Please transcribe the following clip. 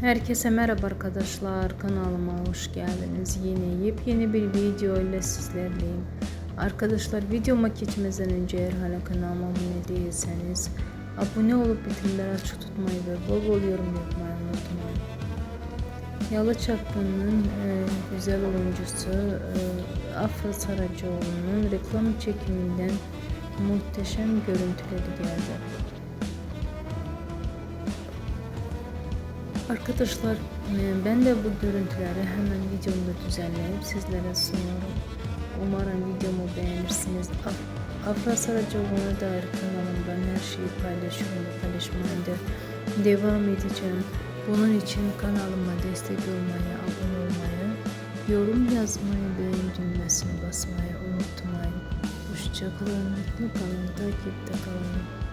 Herkese merhaba arkadaşlar kanalıma hoş geldiniz. Yine yepyeni bir video ile sizlerleyim. Arkadaşlar videoma geçmeden önce eğer hala kanalıma abone değilseniz abone olup bildirimleri açık tutmayı ve bol bol yorum yapmayı unutmayın. Yalı Çapkın'ın e, güzel oyuncusu e, Afra Saracoğlu'nun reklam çekiminden muhteşem görüntüleri geldi. Arkadaşlar e, ben de bu görüntüleri hemen videomda düzenleyip sizlere sunuyorum. Umarım videomu beğenirsiniz. Af- Afra Saracoğlu'na dair kanalımdan her şeyi paylaşıyorum ve paylaşmaya devam edeceğim. Bunun için kanalıma destek olmayı, abone olmayı, yorum yazmayı, beğen düğmesine basmayı unutmayın. Hoşçakalın, mutlu kalın, takipte kalın.